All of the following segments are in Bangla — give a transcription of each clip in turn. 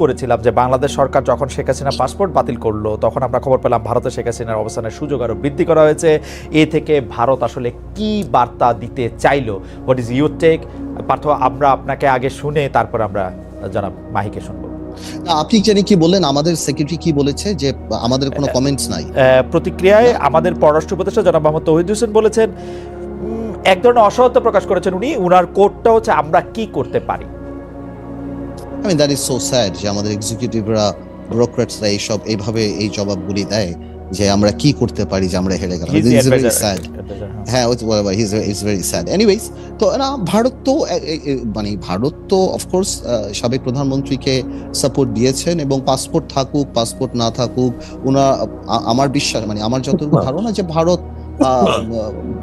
করেছিলাম যে বাংলাদেশ সরকার যখন শেখ হাসিনা পাসপোর্ট বাতিল করল তখন আমরা খবর পেলাম ভারতে শেখ হাসিনার অবস্থানের সুযোগ আরও বৃদ্ধি করা হয়েছে। এ থেকে ভারত আসলে কি বার্তা দিতে চাইলো? What is your take Partho আমরা আপনাকে আগে শুনে তারপর আমরা জনাব মাহিকে শুনব। আপনি জানি কি বললেন? আমাদের সেক্রেটারি কি বলেছে যে আমাদের কোনো কমেন্টস নাই? প্রতিক্রিয়ায় আমাদের পররাষ্ট্র উপদেষ্টা জনাব মোহাম্মদ তহিদ হোসেন বলেছেন এক ধরনের অসহত্য প্রকাশ করেছেন উনি। উনার কোডটা হচ্ছে আমরা কি করতে পারি? I mean that is so sad যে আমাদের এক্সিকিউটিভরা ব্যুরোক্রেটসরা এইসব এইভাবে এই জবাবগুলি দেয় যে আমরা কি করতে পারি যে আমরা হেরে গেলাম। ইজ ভেরি স্যাড হ্যাঁ। হ্যাঁ is is very sad anyways তো না ভারত তো মানে ভারত তো অফকোর্স সাবেক প্রধানমন্ত্রীকে সাপোর্ট দিয়েছেন এবং পাসপোর্ট থাকুক পাসপোর্ট না থাকুক ওনা আ- আমার বিশ্বাস মানে আমার যতটুকু ধারণা যে ভারত আহ,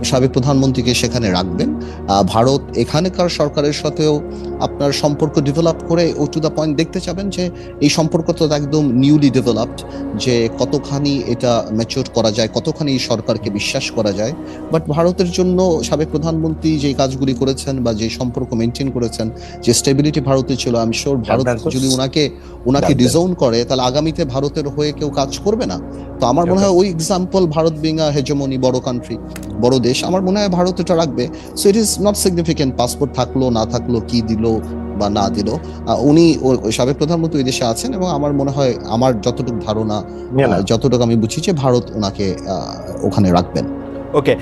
সাবেক প্রধানমন্ত্রীকে সেখানে রাখবেন। আহ, ভারত এখানকার সরকারের সাথেও আপনার সম্পর্ক ডেভেলপ করে ও টু দ্য পয়েন্ট দেখতে চাবেন যে এই সম্পর্ক তো একদম নিউলি ডেভেলপড যে কতখানি এটা ম্যাচিওর করা যায় কতখানি এই সরকারকে বিশ্বাস করা যায়। বাট ভারতের জন্য সাবেক প্রধানমন্ত্রী যে কাজগুলি করেছেন বা যে সম্পর্ক মেনটেন করেছেন যে স্টেবিলিটি ভারতে ছিল আমি শিওর ভারত যদি ওনাকে ওনাকে ডিজাউন করে তাহলে আগামীতে ভারতের হয়ে কেউ কাজ করবে না। তো আমার মনে হয় ওই example Bharat being a hegemony বড় কান্ট্রি বড় দেশ আমার মনে হয় ভারত এটা রাখবে। So it is not significant passport থাকল না থাকল কি দিল বা না দিল। উনি সাবেক প্রধানমন্ত্রী দেশে আছেন এবং আমার মনে হয় আমার যতটুকু ধারণা যতটুকু আমি বুঝি যে ভারত ওনাকে আহ, ওখানে রাখবেন। ওকে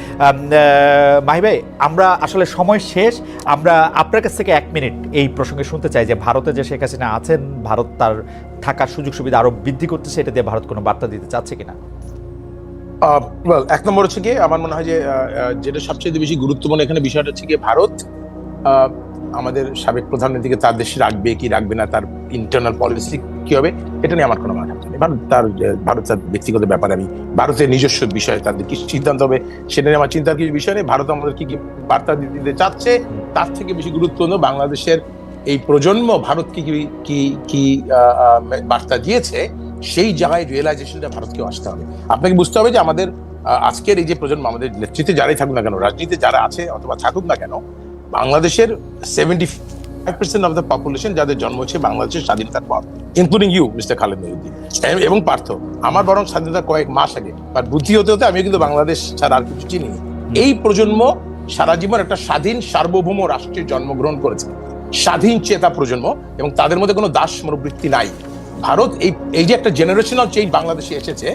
মাহি ভাই আমরা আসলে সময় শেষ। আমরা আপনার কাছ থেকে এক মিনিট এই প্রসঙ্গে শুনতে চাই যে ভারতে যে শেখ হাসিনা আছেন ভারত তার থাকার সুযোগ সুবিধা আরও বৃদ্ধি করতেছে এটা দিয়ে ভারত কোনো বার্তা দিতে চাচ্ছে কিনা? আহ, এক নম্বর হচ্ছে গিয়ে আমার মনে হয় যে যেটা সবচেয়ে বেশি গুরুত্বপূর্ণ এখানে বিষয়টা হচ্ছে গিয়ে ভারত আহ, আমাদের সাবেক প্রধানমন্ত্রীকে তার দেশে রাখবে, কি রাখবে না, তার ইন্টারনাল পলিসি কি হবে, এটা নিয়ে আমার কোনো মাথা নেই। ভারত তার ভারত তার ব্যক্তিগত ব্যাপারে আমি, ভারতের নিজস্ব বিষয় তাদের কি সিদ্ধান্ত হবে, সেটা নিয়ে আমার চিন্তার কিছু বিষয় নেই। ভারত আমাদের কি কি বার্তা দিতে চাচ্ছে, তার থেকে বেশি গুরুত্বপূর্ণ বাংলাদেশের এই প্রজন্ম ভারত কি, কি- কি বার্তা দিয়েছে, সেই জায়গায় রিয়েলাইজেশনটা ভারতকেও আসতে হবে। আপনাকে বুঝতে হবে যে আমাদের আজকের এই যে প্রজন্ম, আমাদের নেতৃত্বে যারাই থাকুক না কেন, রাজনীতিতে যারা আছে অথবা থাকুক না কেন বাংলাদেশের seventy five percent of the population যাদের জন্ম হচ্ছে বাংলাদেশের স্বাধীনতার পর including you mister Khaled Mohiuddin এবং পার্থ। আমার বরং স্বাধীনতা কয়েক মাস আগে বাট বুদ্ধি হতে হতে আমি কিন্তু বাংলাদেশ ছাড়া আর কিছু চিনি এই প্রজন্ম সারা জীবন একটা স্বাধীন সার্বভৌম রাষ্ট্রে জন্মগ্রহণ করেছে। স্বাধীন চেতা প্রজন্ম এবং তাদের মধ্যে কোনো দাস মনোবৃত্তি নাই। ভারত এই এই যে একটা জেনারেশনাল চেঞ্জ বাংলাদেশে এসেছে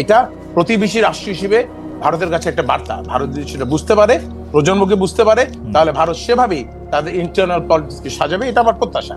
এটা প্রতিবেশী রাষ্ট্র হিসেবে ভারতের কাছে একটা বার্তা। ভারত যদি সেটা বুঝতে পারে প্রজন্মকে বুঝতে পারে তাহলে ভারত সেভাবেই তাদের ইন্টারনাল পলিটিক্সকে সাজাবে এটা আমার প্রত্যাশা।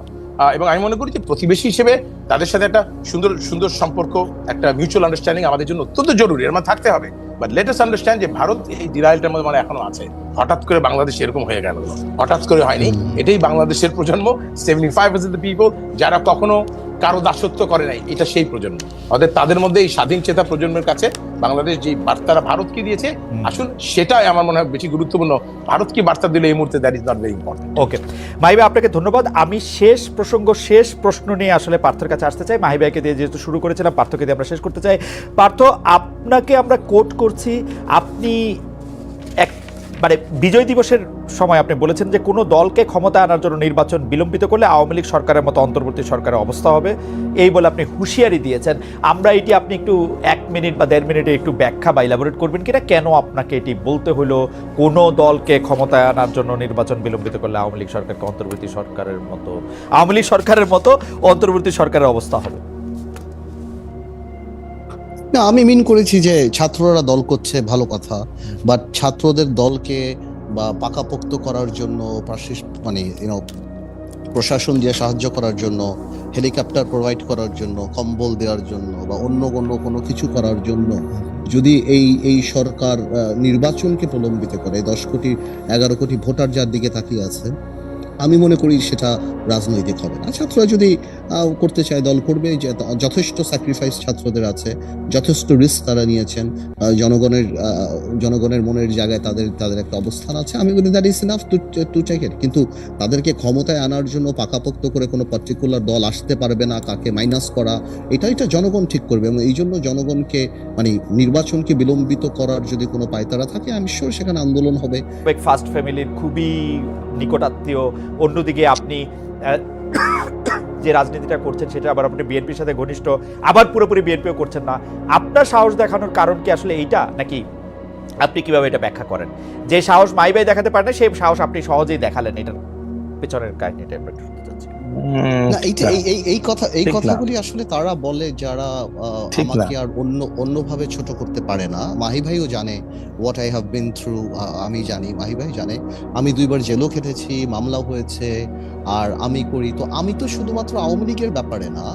এবং আমি মনে করি যে প্রতিবেশী হিসেবে তাদের সাথে একটা সুন্দর সুন্দর সম্পর্ক একটা মিউচুয়াল আন্ডারস্ট্যান্ডিং আমাদের জন্য অত্যন্ত জরুরি এর মানে থাকতে হবে। বাট লেটেস্ট আন্ডারস্ট্যান্ড যে ভারত এই ডিরাইলটার মধ্যে মানে এখনও আছে। হঠাৎ করে বাংলাদেশ এরকম হয়ে গেল। হঠাৎ করে হয়নি। এটাই বাংলাদেশের প্রজন্ম। সেভেন্টি ফাইভ পার্সেন্ট পিপল যারা কখনো কারও দাসত্ব করে নাই এটা সেই প্রজন্ম। অর্থাৎ তাদের মধ্যে এই স্বাধীন চেতা প্রজন্মের কাছে বাংলাদেশ যে বার্তাটা ভারতকে দিয়েছে আসুন সেটাই আমার মনে হয় বেশি গুরুত্বপূর্ণ। ভারত কি বার্তা দিলে এই মুহূর্তে that is not very important okay Mahiba আপনাকে ধন্যবাদ। আমি শেষ প্রসঙ্গ শেষ প্রশ্ন নিয়ে আসলে পার্থর কাছে আসতে চাই। মাহিবাইকে দিয়ে যেহেতু শুরু করেছিলাম পার্থকে দিয়ে আমরা শেষ করতে চাই। পার্থ আপনাকে আমরা কোট করছি। আপনি মানে বিজয় দিবসের সময় আপনি বলেছেন যে কোনো দলকে ক্ষমতা আনার জন্য নির্বাচন বিলম্বিত করলে আওয়ামী লীগ সরকারের মতো অন্তর্বর্তী সরকারের অবস্থা হবে। এই বলে আপনি হুঁশিয়ারি দিয়েছেন। আমরা এটি আপনি একটু এক মিনিট বা দেড় মিনিটে একটু ব্যাখ্যা বা ইলাবোরেট করবেন কিনা? কেন আপনাকে এটি বলতে হলো কোনো দলকে ক্ষমতায় আনার জন্য নির্বাচন বিলম্বিত করলে আওয়ামী লীগ সরকারকে অন্তর্বর্তী সরকারের মতো আওয়ামী লীগ সরকারের মতো অন্তর্বর্তী সরকারের অবস্থা হবে? না, আমি মিন করেছি যে ছাত্ররা দল করছে, ভালো কথা। বাট ছাত্রদের দলকে বা পাকাপোক্ত করার জন্য মানে প্রশাসন দিয়ে সাহায্য করার জন্য, হেলিকপ্টার প্রোভাইড করার জন্য, কম্বল দেওয়ার জন্য, বা অন্য কোনো কোনো কিছু করার জন্য, যদি এই এই সরকার নির্বাচনকে প্রলম্বিত করে, দশ কোটি, এগারো কোটি ভোটার যার দিকে তাকিয়ে আছে আমি মনে করি সেটা রাজনৈতিক হবে না। ছাত্ররা যদি করতে চায়, দল করবে যথেষ্ট স্যাক্রিফাইস ছাত্রদের আছে, যথেষ্ট রিস্ক তারা নিয়েছেন জনগণের জনগণের মনের জায়গায় তাদের তাদের একটা অবস্থান আছে, আমি বলি that is enough to it কিন্তু তাদেরকে ক্ষমতায় আনার জন্য পাকাপোক্ত করে কোনো পার্টিকুলার দল আসতে পারবে না, কাকে মাইনাস করা এটা এটা জনগণ ঠিক করবে। এবং এই জন্য জনগণকে মানে নির্বাচনকে বিলম্বিত করার যদি কোনো পায়তারা থাকে, আমি শিওর সেখানে আন্দোলন হবে। ফার্স্ট ফ্যামিলির খুবই নিকটাত্মীয় অন্যদিকে আপনি যে রাজনীতিটা করছেন সেটা আবার আপনি বিএনপির সাথে ঘনিষ্ঠ, আবার পুরোপুরি বিএনপিও করছেন না। আপনার সাহস দেখানোর কারণ কি আসলে এইটা, নাকি আপনি কীভাবে এটা ব্যাখ্যা করেন? যে সাহস মাই ভাই দেখাতে পারেন, সেই সাহস আপনি সহজেই দেখালেন, এটার পেছনের কাহিনীটা না এইটা এই কথা এই কথাগুলি আসলে তারা বলে যারা। আমাকে আর অন্য অন্যভাবে ছোট করতে পারে না। মাহি ভাইও জানে what I have been through আমি জানি মাহি ভাই জানে। আমি দুইবার জেলও খেটেছি মামলা হয়েছে আর আমি করি। তো আমি তো শুধুমাত্র আওয়ামী লীগের ব্যাপারে না।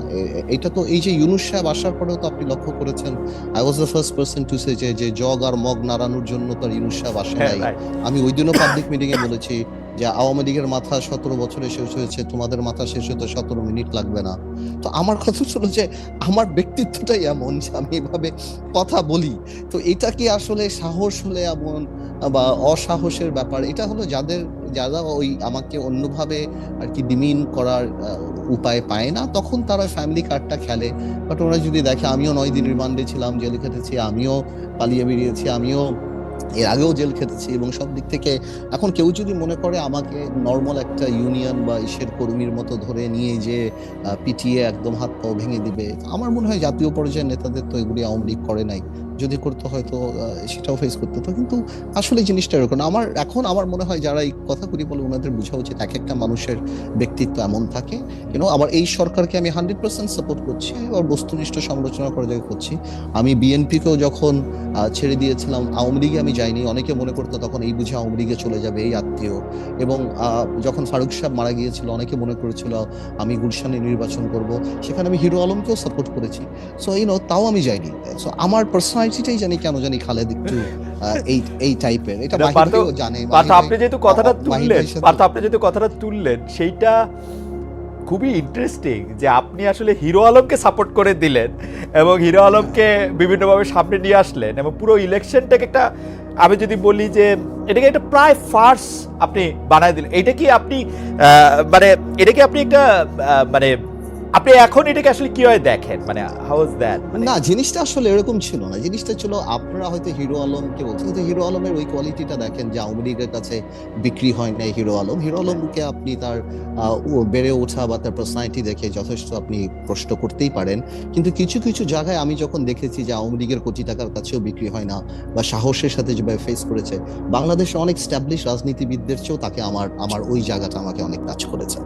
এটা তো এই যে ইউনুস সাহেব আসার পরেও তো আপনি লক্ষ্য করেছেন I was the first person to say যে জগ আর মগ নাড়ানোর জন্য তো আর ইউনুস সাহেব আসে হ্যাঁ, নাই। আমি ওই দিনও পাবলিক মিটিং এ বলেছি যে আওয়ামী লীগের মাথা সতেরো বছরে শেষ হয়েছে, তোমাদের মাথা শেষ হতে সতেরো মিনিট লাগবে না। তো আমার কথা ছিল যে, আমার ব্যক্তিত্বটাই এমন যে আমি এভাবে কথা বলি। তো এটা কি আসলে সাহস হলে এমন বা অসাহসের ব্যাপার? এটা হলো যাদের, যারা ওই আমাকে অন্যভাবে আর কি ডিমিন করার উপায় পায় না, তখন তারা ফ্যামিলি কার্ডটা খেলে। বাট ওরা যদি দেখে, আমিও নয় দিন রিমান্ডে ছিলাম, জেলে খেটেছি, আমিও পালিয়ে বেরিয়েছি, আমিও এর আগেও জেল খেতেছি এবং সব দিক থেকে এখন কেউ যদি মনে করে আমাকে নর্মাল একটা ইউনিয়ন বা ইসের কর্মীর মতো ধরে নিয়ে যে পিটিয়ে একদম হাত পাও ভেঙে দিবে, আমার মনে হয় জাতীয় পর্যায়ের নেতাদের তো এগুলি আওয়ামী লীগ করে নাই। যদি করতে হয়তো সেটাও ফেস করতে। হতো কিন্তু আসলে জিনিসটা এরকম। আমার, এখন আমার মনে হয় যারা এই কথা কথাগুলি বলে ওনাদের বোঝা উচিত এক একটা মানুষের ব্যক্তিত্ব এমন থাকে। ইউনো আবার এই সরকারকে আমি হান্ড্রেড পার্সেন্ট সাপোর্ট করছি আর বস্তুনিষ্ঠ সমালোচনা করে জায়গায় করছি। আমি বিএনপিকেও যখন ছেড়ে দিয়েছিলাম, আওয়ামী লীগে আমি যাইনি, অনেকে মনে করতো তখন এই বুঝে আওয়ামী লীগে চলে যাবে, এই আত্মীয়। এবং যখন ফারুক সাহেব মারা গিয়েছিল, অনেকে মনে করেছিল, আমি গুলশানে নির্বাচন করব। সেখানে আমি হিরো আলমকেও সাপোর্ট করেছি। সো এই নো তাও আমি যাইনি। সো আমার পার্সোনালিটিটাই জানি কেন জানি খালেদ একটু এই এই টাইপের এটা জানে পার্থ আপনি যেহেতু কথাটা তুললেন পার্থ আপনি যেহেতু কথাটা তুললেন সেইটা খুবই ইন্টারেস্টিং যে আপনি আসলে হিরো আলমকে সাপোর্ট করে দিলেন এবং হিরো আলমকে বিভিন্নভাবে সামনে নিয়ে আসলেন এবং পুরো ইলেকশনটাকে একটা আমি যদি বলি যে এটাকে একটা প্রায় ফার্স আপনি বানায় দিলেন। এটা কি আপনি আহ, মানে এটা কি আপনি একটা মানে আপনি এখন এটাকে আসলে কীভাবে দেখেন? মানে হাউ ইজ দ্যাট না জিনিসটা আসলে এরকম ছিল না। জিনিসটা ছিল আপনারা হয়তো হিরো আলমকে বলছেন কিন্তু হিরো আলমের ওই কোয়ালিটিটা দেখেন যে আওয়ামী লীগের কাছে বিক্রি হয় নাই হিরো আলম। হিরো আলমকে আপনি তার বেড়ে ওঠা বা তার পার্সোনালিটি দেখে যথেষ্ট আপনি প্রশ্ন করতেই পারেন। কিন্তু কিছু কিছু জায়গায় আমি যখন দেখেছি যে আওয়ামী লীগের কোটি টাকার কাছেও বিক্রি হয় না বা সাহসের সাথে যেভাবে ফেস করেছে বাংলাদেশে অনেক স্ট্যাবলিশ রাজনীতিবিদদের চেয়েও তাকে আমার আমার ওই জায়গাটা আমাকে অনেক টাচ করেছে।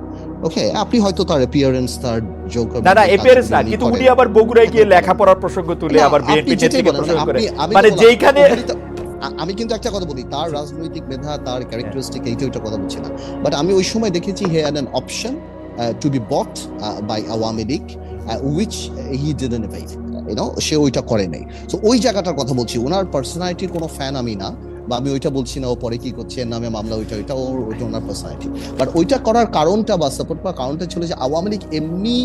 ওকে আপনি হয়তো তার অ্যাপিয়ারেন্স তার যোগ না না এপিয়ারেন্স না কিন্তু উনি আবার বগুড়ায় গিয়ে লেখাপড়ার প্রসঙ্গ তুলে আবার বিএনপি নেত্রীকে প্রসঙ্গ করে। মানে যেইখানে আমি কিন্তু একটা কথা বলি তার রাজনৈতিক মেধা তার ক্যারেক্টারিস্টিক এইটা ওইটা কথা বলছি না। বাট আমি ওই সময় দেখেছি he an option to be bought by Awami League which he didn't avail you know সে ওইটা করে নাই। তো ওই জায়গাটার কথা বলছি। ওনার পার্সোনালিটির কোনো ফ্যান আমি না। বা আমি ওইটা বলছি না, ও পরে কি করছে, এর নামে মামলা, ওইটা ওইটা ওর ওইটা ওনার পার্সোনালিটি বাট ওইটা করার কারণটা বা সাপোর্ট করার কারণটা ছিল যে আওয়ামী লীগ এমনি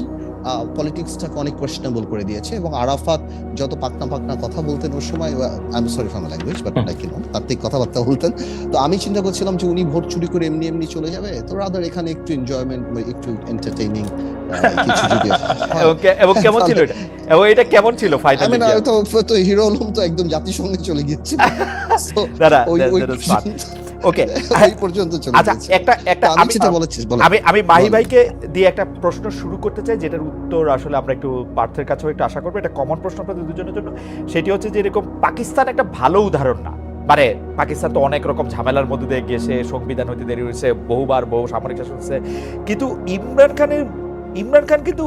পলিটিক্সটাকে অনেক কোয়েশ্চেনেবল করে দিয়েছে এবং আরাফাত যত পাকনা পাকনা কথা বলতেন ওই সময় I am sorry for my language but like you know তাত্ত্বিক কথাবার্তা বলতেন। তো আমি চিন্তা করছিলাম যে উনি ভোট চুরি করে এমনি এমনি চলে যাবে তো রাদার এখানে একটু এনজয়মেন্ট একটু এন্টারটেইনিং কিছু যদি এবং কেমন ছিল এটা? এবং এটা কেমন ছিল ফাইনালি mean, তো তো হিরো আলম তো একদম জাতিসংঘে চলে গিয়েছিল দাদা ওই ওকে ওই পর্যন্ত চলে আচ্ছা একটা একটা আমি যেটা বলেছি বলো। আমি আমি মাহি ভাইকে দিয়ে একটা প্রশ্ন শুরু করতে চাই যেটার উত্তর আসলে আমরা একটু পার্থের কাছেও একটু আশা করব। এটা কমন প্রশ্ন আপনাদের দুজনের জন্য। সেটি হচ্ছে যে এরকম পাকিস্তান একটা ভালো উদাহরণ না। মানে পাকিস্তান তো অনেক রকম ঝামেলার মধ্যে দিয়ে গিয়েছে সংবিধান হইতে দেরি হয়েছে বহুবার বহু সামরিক শাসন হচ্ছে। কিন্তু ইমরান খানের ইমরান খান কিন্তু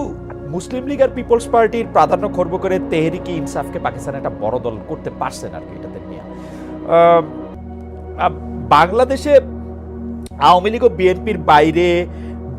মুসলিম লীগ আর পিপলস পার্টির প্রাধান্য খর্ব করে তেহরিকি ইনসাফকে পাকিস্তান একটা বড় দল করতে পারছেন আর কি এটাতে নিয়ে। বাংলাদেশে আওয়ামী লীগ ও বিএনপির বাইরে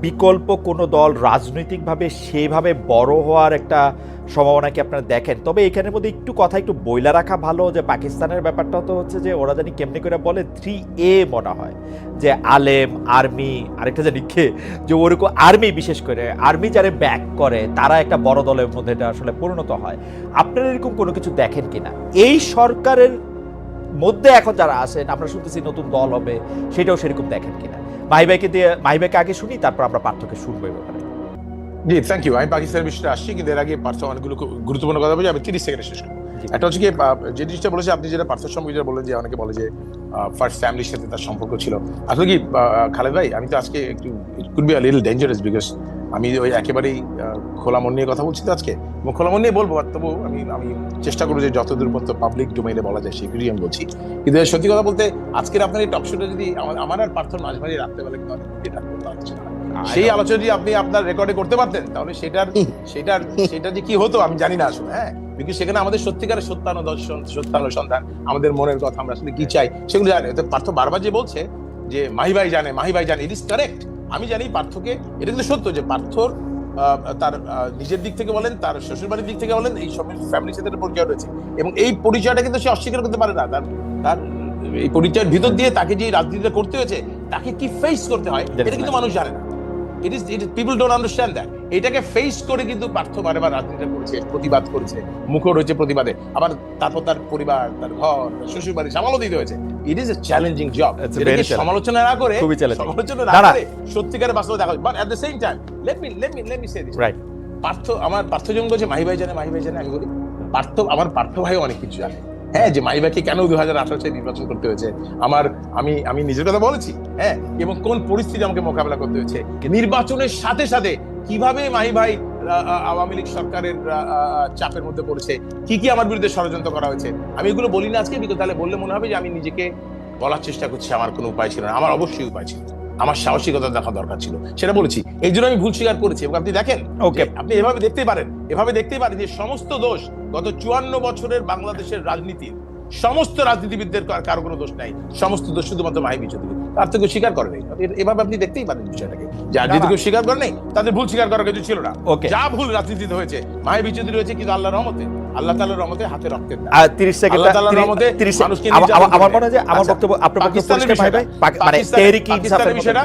বিকল্প কোনো দল রাজনৈতিকভাবে সেভাবে বড় হওয়ার একটা সম্ভাবনা কি আপনারা দেখেন? তবে এখানের মধ্যে একটু কথা একটু বইলা রাখা ভালো যে পাকিস্তানের ব্যাপারটা তো হচ্ছে যে ওরা জানি কেমনি করে বলে থ্রি এ মনে হয়। যে আলেম আর্মি আরেকটা জানি কে, যে ওরকম আর্মি বিশেষ করে আর্মি যারা ব্যাক করে, তারা একটা বড় দলের মধ্যে আসলে পরিণত হয়। আপনারা এরকম কোনো কিছু দেখেন কিনা? এই সরকারের মধ্যে এখন যারা আছেন আমরা শুনতেছি নতুন দল হবে সেটাও সেরকম দেখেন কিনা। মাহিবাইকে দিয়ে মাহিবাইকে আগে শুনি তারপর আমরা পার্থক্য শুনব ব্যাপারে। জি থ্যাংক ইউ আমি পাকিস্তানের বিষয়টা আসছি কিন্তু এর আগে পার্থ অনেকগুলো গুরুত্বপূর্ণ কথা বলছি আমি তিরিশ সেকেন্ডে শেষ করব। একটা হচ্ছে কি যে জিনিসটা বলেছে আপনি যেটা পার্থর সঙ্গে যেটা বললেন যে অনেকে বলে যে ফার্স্ট ফ্যামিলির সাথে তার সম্পর্ক ছিল। আসলে কি খালেদ ভাই আমি তো আজকে একটু it could be a little dangerous because আমি ওই একেবারেই খোলা মন নিয়ে কথা বলছি তো আজকে। এবং খোলা মন নিয়ে বলব আর তবু আমি আমি চেষ্টা করব যে যতদূর পর্যন্ত পাবলিক ডোমেইনে বলা যায় সেগুলি আমি বলছি। কিন্তু সত্যি কথা বলতে আজকের আপনার এই টক শোটা যদি আমার- আর পার্থর মাঝে মাঝে রাত্রেবেলা কিন্তু অনেক। সেই আলোচনা যদি আপনি আপনার রেকর্ডে করতে পারতেন তাহলে সেটার সেটার সেটা যে কি হতো আমি জানি না আসলে হ্যাঁ? বিকজ সেখানে আমাদের সত্যিকারের সত্যানুদর্শন সত্যানুসন্ধান আমাদের মনের কথা আমরা আসলে কি চাই সেগুলো জানি পার্থ বারবার যে বলছে যে মাহি ভাই জানে মাহি ভাই জানে ইট ইজ কারেক্ট আমি জানি পার্থকে এটা কিন্তু সত্য যে পার্থর তার নিজের দিক থেকে বলেন তার শ্বশুরবাড়ির দিক থেকে বলেন এই সব ফ্যামিলির সাথে পরিচয় রয়েছে। এবং এই পরিচয়টা কিন্তু সে অস্বীকার করতে পারে না। তার তার এই পরিচয়ের ভিতর দিয়ে তাকে যে রাজনীতিটা করতে হয়েছে তাকে কি ফেস করতে হয় এটা কিন্তু মানুষ জানে না। It is it people don't understand that এটাকে ফেস করে কিন্তু পার্থ বারবার করেছে প্রতিবাদ করেছে মুখও রয়েছে প্রতিবাদে। আবার তারপর তার পরিবার তার ঘর শ্বশুর বাড়ি দিতে হয়েছে। It is a challenging job. সমালোচনা না করে. সমালোচনা না। করে সত্যিকারের বাস্তবে দেখা but at the same time let me let me let me say this right Partha আমার পার্থ বলছে মাহি ভাই জানে মাহি ভাই জানে। আমি বলি পার্থ আমার পার্থ ভাই অনেক কিছু জানে। হ্যাঁ যে ভাইকে কেন দু হাজার আঠারো সালে নির্বাচন করতে হয়েছে? আমার আমি আমি নিজের কথা বলেছি হ্যাঁ এবং কোন পরিস্থিতি আমাকে মোকাবেলা করতে হয়েছে? নির্বাচনের সাথে সাথে কীভাবে মাহি ভাই আওয়ামী লীগ সরকারের চাপের মধ্যে পড়েছে? কি কি আমার বিরুদ্ধে ষড়যন্ত্র করা হয়েছে? আমি এগুলো বলি না আজকে বিকজ তাহলে বললে মনে হবে যে আমি নিজেকে বলার চেষ্টা করছি আমার কোনো উপায় ছিল না। আমার অবশ্যই উপায় ছিল। আমার সাহসিকতা দেখা দরকার ছিল। সেটা বলেছি। এই জন্য আমি ভুল স্বীকার করেছি। এবং আপনি দেখেন ওকে আপনি এভাবে দেখতে পারেন এভাবে দেখতে পারেন যে সমস্ত দোষ গত চুয়ান্ন বছরের বাংলাদেশের রাজনীতির সমস্ত রাজনীতিবিদদের কারও কোনো দোষ নাই। সমস্ত দোষ শুধুমাত্র মাহি বিচৌধুরী তার থেকে স্বীকার করে নেই। এভাবে আপনি দেখতেই পারেন বিষয়টাকে। যার যদি কেউ স্বীকার করে নেই তাদের ভুল স্বীকার করার কিছু ছিল না. যা ভুল রাজনীতিতে হয়েছে মাহি বিচৌধুরী হয়েছে কিন্তু আল্লাহ রহমতে। আল্লাহ তাআলার রহমতে হাতে রক্তের আর 30 সেকেন্ড আল্লাহ তাআলার রহমতে 30 মানুষকে আমার নির্যাতন আমার করে। মনে হয় আমার আচ্ছা, বক্তব্য আপনার বক্তব্য ভাই ভাই মানে পাকিস্তানের- ইনসাফের বিষয়টা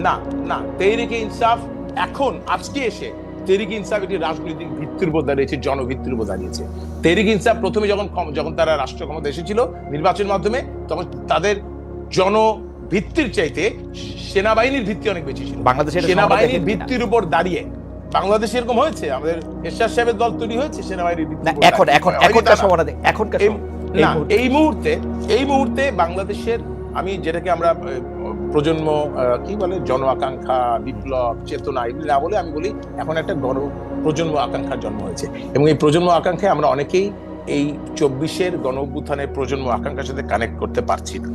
না না তেহরিকে ইনসাফ এখন আজকে এসে তেহরিক ইনসাফ এটি রাজনৈতিক ভিত্তির উপর দাঁড়িয়েছে জনভিত্তির উপর দাঁড়িয়েছে তেহরিক ইনসাফ প্রথমে যখন যখন তারা রাষ্ট্র ক্ষমতা এসেছিল নির্বাচনের মাধ্যমে তখন তাদের জন ভিত্তির চাইতে সেনাবাহিনীর ভিত্তি অনেক বেশি ছিল বাংলাদেশের সেনাবাহিনীর? ভিত্তির উপর দাঁড়িয়ে বাংলাদেশে এরকম হয়েছে আমাদের এরশাদ সাহেবের দল তৈরি হয়েছে সেনাবাহিনীর উপর এখন এখন এখনকার। সময় এখনকার এই- না মুহূর্তে। এই মুহূর্তে এই মুহূর্তে বাংলাদেশের আমি যেটাকে আমরা প্রজন্ম কি বলে, জন আকাঙ্ক্ষা, বিপ্লব, চেতনা এগুলি না বলে আমি বলি, এখন একটা গণ প্রজন্ম আকাঙ্ক্ষার জন্ম হয়েছে। এবং এই প্রজন্ম আকাঙ্ক্ষায় আমরা অনেকেই এই চব্বিশের গণ অভ্যুত্থানের প্রজন্ম আকাঙ্ক্ষার সাথে কানেক্ট করতে পারছি না।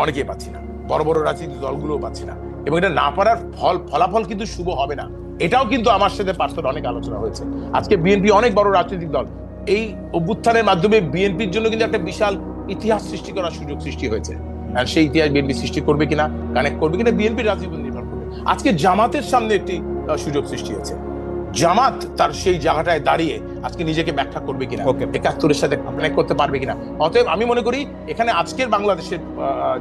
অনেকেই পাচ্ছি না। বড় বড় রাজনৈতিক দলগুলোও পাচ্ছি না। এবং এটা না পারার ফল, ফলাফল কিন্তু শুভ হবে না। এটাও কিন্তু আমার সাথে পার্থর অনেক আলোচনা হয়েছে। আজকে বিএনপি অনেক বড় রাজনৈতিক দল। এই অভ্যুত্থানের মাধ্যমে বিএনপির জন্য কিন্তু একটা বিশাল ইতিহাস সৃষ্টি করার সুযোগ সৃষ্টি হয়েছে। সেই ইতিহাস বিএনপি সৃষ্টি করবে কিনা কানেক্ট করবে কিনা বিএনপির রাজনীতি নির্ভর করবে। আজকে জামাতের সামনে একটি সুযোগ সৃষ্টি হয়েছে। জামাত তার সেই জায়গাটায় দাঁড়িয়ে আজকে নিজেকে ব্যাখ্যা করবে কিনা Okay. একাত্তরের সাথে কানেক্ট করতে পারবে কিনা। অতএব আমি মনে করি এখানে আজকের বাংলাদেশের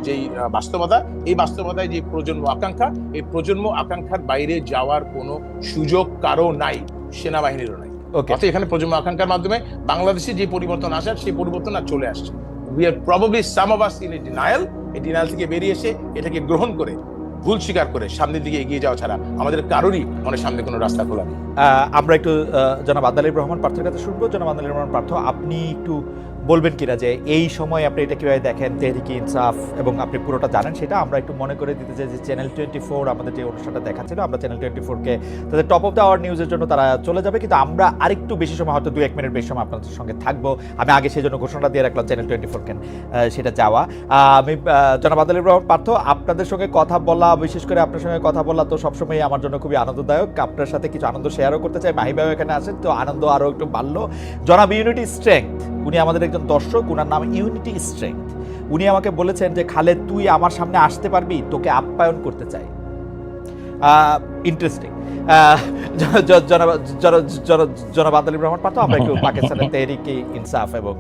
যেই বাস্তবতা এই বাস্তবতায় যে প্রজন্ম আকাঙ্ক্ষা এই প্রজন্ম আকাঙ্ক্ষার বাইরে যাওয়ার কোনো সুযোগ কারও নাই সেনাবাহিনীরও নাই। ওকে অর্থাৎ এখানে প্রজন্ম আকাঙ্ক্ষার মাধ্যমে বাংলাদেশে যে পরিবর্তন আসার সেই পরিবর্তন আর চলে আসছে we are probably some of us in a denial এই ডিনায়াল থেকে বেরিয়ে এসে এটাকে গ্রহণ করে, ভুল স্বীকার করে সামনের দিকে এগিয়ে যাওয়া ছাড়া আমাদের কারোরই মনের সামনে কোনো রাস্তা খোলা নেই। আমরা একটু জনাব আদালিব রহমান পার্থের কাছে শুনব। জনাব আদালিব রহমান পার্থ, আপনি একটু বলবেন কিনা যে এই সময় আপনি এটা কীভাবে দেখেন, তেহরিকি ইনসাফ এবং আপনি পুরোটা জানেন, সেটা আমরা একটু মনে করে দিতে চাই যে চ্যানেল টোয়েন্টি ফোর আমাদের যে অনুষ্ঠানটা দেখাচ্ছিল, আমরা চ্যানেল টোয়েন্টি ফোরকে তাদের টপ অফ দ্য আওয়ার নিউজের জন্য তারা চলে যাবে, কিন্তু আমরা আরেকটু বেশি সময়, হয়তো দু এক মিনিট বেশি সময় আপনাদের সঙ্গে থাকব। আমি আগে সেই জন্য ঘোষণা দিয়ে রাখলাম চ্যানেল টোয়েন্টি ফোর কেন সেটা যাওয়া। আমি জনাব আদালিব রহমান পার্থ, আপনাদের সঙ্গে কথা বলা, বিশেষ করে আপনার সঙ্গে কথা বলা তো সবসময় আমার জন্য খুবই আনন্দদায়ক। আপনার সাথে কিছু আনন্দ শেয়ারও করতে চাই মাহি ভাই এখানে আছেন তো আনন্দ আরও একটু বাড়লো। জনাব ইউনিটি স্ট্রেংথ উনি আমাদের একজন দর্শক ওনার নাম ইউনিটি স্ট্রেংথ উনি আমাকে বলেছেন যে খালেদ তুই আমার সামনে আসতে পারবি? তোকে আপ্যায়ন করতে চাই। ইন্টারেস্টিং জনাব আদালিব রহমান পাঠ আমরা একটু পাকিস্তানের তেহরিকি ইনসাফ এবং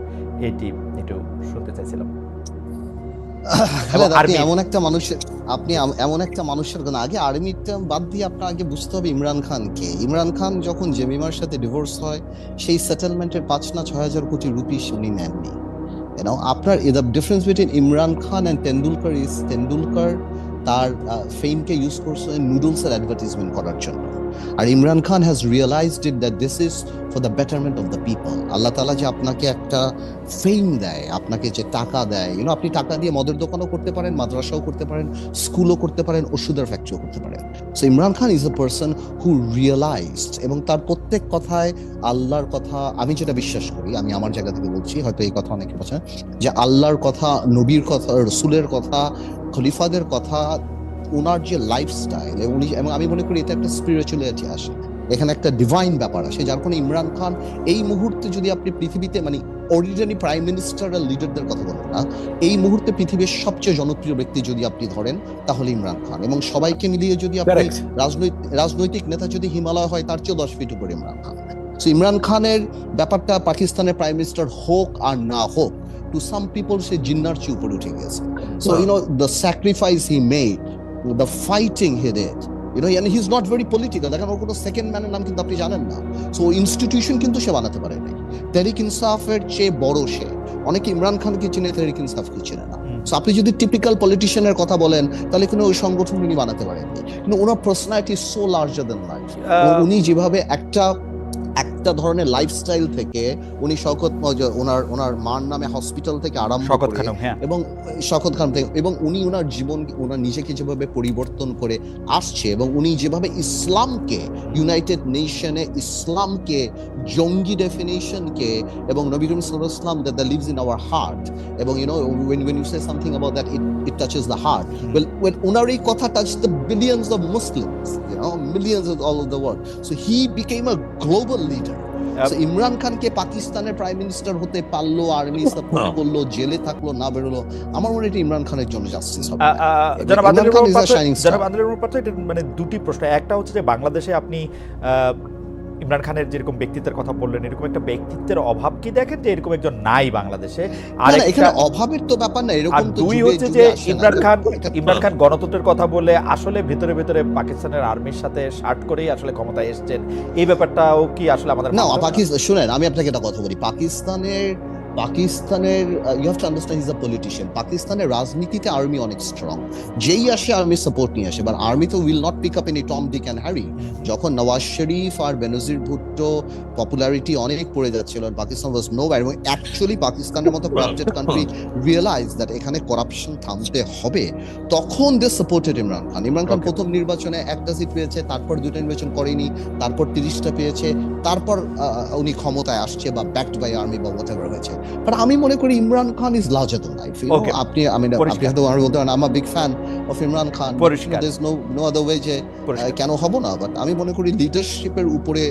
এটি একটু শুনতে চাইছিলাম। আপনি এমন একটা মানুষের আপনি এমন একটা মানুষের কোন আগে আর্মিটা বাদ দিয়ে আপনার আগে বুঝতে হবে ইমরান খানকে ইমরান খান যখন জেমিমার সাথে ডিভোর্স হয় সেই সেটেলমেন্টের পাঁচ না ছয় হাজার কোটি রুপি উনি নেননি। Know, আপনার the difference between Imran Khan and Tendulkar is Tendulkar তার ফেমকে ইউজ করছে নুডলস এর অ্যাডভার্টাইজমেন্ট করার জন্য। আর Imran Khan has realised it that this is for the betterment of the people আল্লাহ তালা যে আপনাকে একটা ফেম দেয়, আপনাকে যে টাকা দেয় ইউনো আপনি টাকা দিয়ে মদের দোকানও করতে পারেন, মাদ্রাসাও করতে পারেন স্কুলও করতে পারেন, ওষুধের ফ্যাক্টরিও করতে পারেন। So Imran Khan is a person who realised এবং তার প্রত্যেক কথায় আল্লাহর কথা, আমি যেটা বিশ্বাস করি, আমি আমার জায়গা থেকে বলছি, হয়তো এই কথা অনেকে বলছেন যে আল্লাহর কথা, নবীর কথা, রসুলের কথা, খলিফাদের কথা ওনার যে লাইফস্টাইল উনি এবং আমি মনে করি এটা একটা স্পিরিচুয়ালিটি আসে। এখানে একটা ডিভাইন ব্যাপার আসে যার কোনো ইমরান খান এই মুহূর্তে যদি আপনি পৃথিবীতে মানে অরিজিনালি প্রাইম মিনিস্টার আর লিডারদের কথা বলেন না এই মুহূর্তে পৃথিবীর সবচেয়ে জনপ্রিয় ব্যক্তি যদি আপনি ধরেন তাহলে ইমরান খান। এবং সবাইকে মিলিয়ে যদি আপনি রাজনৈতিক রাজনৈতিক নেতা যদি হিমালয় হয় তার চেয়েও দশ ফিট উপরে ইমরান খান। সো ইমরান খানের ব্যাপারটা পাকিস্তানের প্রাইম মিনিস্টার হোক আর না হোক টু সাম পিপল সে জিন্নার চেয়ে উপরে উঠে গেছে so you know the sacrifice he made the fighting he did you know and he is not very political দেখেন ওর কোনো সেকেন্ড ম্যানের নাম কিন্তু আপনি জানেন না। সো ইনস্টিটিউশন কিন্তু সে বানাতে পারে নাই তেরিক ইনসাফের চেয়ে বড় সে। অনেকে ইমরান খানকে চিনে তেরিক ইনসাফকে চিনে না। সো আপনি যদি টিপিক্যাল পলিটিশিয়ানের কথা বলেন তাহলে কোনো ওই সংগঠন উনি বানাতে পারেননি। কিন্তু ওনার personality so larger than life উনি যেভাবে একটা একটা ধরনের লাইফস্টাইল থেকে উনি শকত ওনার ওনার মার নামে হসপিটাল থেকে আরম্ভ শকত করে হ্যাঁ। এবং শকত খান থেকে এবং উনি ওনার জীবন ওনার নিজেকে যেভাবে পরিবর্তন করে আসছে এবং উনি যেভাবে ইসলামকে ইউনাইটেড নেশনে ইসলামকে জঙ্গি ডেফিনেশনকে এবং নবী করিম সাল্লাল্লাহু আলাইহি ওয়াসাল্লাম that the lives in our heart এবং you know when when you say something about that it it touches the heart. well when ওনার এই কথা touch the billions of muslims you millions of all of the world. So he became a global leader. So Imran খানকে পাকিস্তানের প্রাইম মিনিস্টার হতে পারল আর্মি সাপোর্ট করল জেলে থাকল না বেরোলো। আমার মনে এটা ইমরান খানের জন্য জাস্টিস হবে। জনাব এটা মানে দুটি প্রশ্ন। একটা হচ্ছে যে বাংলাদেশে আপনি ইমরান খানের যেরকম ব্যক্তিত্বের কথা বললেন এরকম একটা ব্যক্তিত্বের অভাব কি দেখেন যে এরকম একজন নাই বাংলাদেশে? আর এখানে অভাবের তো ব্যাপার না এরকম তো দুই হচ্ছে যে ইমরান খান ইমরান খান গণতন্ত্রের কথা বলে আসলে ভিতরে ভিতরে পাকিস্তানের আর্মির সাথে শার্ট করেই আসলে ক্ষমতায় এসেছেন। এই ব্যাপারটাও কি আসলে আমাদের না পাকিস্তান শুনেন আমি আপনাকে একটা কথা বলি। পাকিস্তানের পাকিস্তানের you have to understand is a politician পাকিস্তানের রাজনীতিতে আর্মি অনেক স্ট্রং যেই আসে আর্মি সাপোর্ট নিয়ে আসে বাট আর্মি তো will not pick up any Tom Dick and Harry যখন নওয়াজ শরীফ আর বেনজির ভুট্টো পপুলারিটি অনেক পড়ে যাচ্ছিল পাকিস্তান ওয়াজ নো এবং অ্যাকচুয়ালি পাকিস্তানের মতো করাপ্টেড কান্ট্রি রিয়েলাইজ দ্যাট এখানে করাপশন থামতে হবে। তখন দে সাপোর্টেড ইমরান খান। ইমরান খান প্রথম নির্বাচনে একটা সিট পেয়েছে তারপর দুটো নির্বাচন করেনি তারপর তিরিশটা পেয়েছে তারপর উনি ক্ষমতায় আসছে বা ব্যাকড বাই আর্মি বা হোয়াট হয়েছে। বাট আমি মনে করি Imran Khan is larger than life. আপনি আমি আপনি হয়তো আমার বলতে পারেন আমার big fan of Imran Khan পরিষ্কার। নো নো আদার ওয়ে যে কেন হব না বাট আমি মনে করি লিডারশিপের উপরে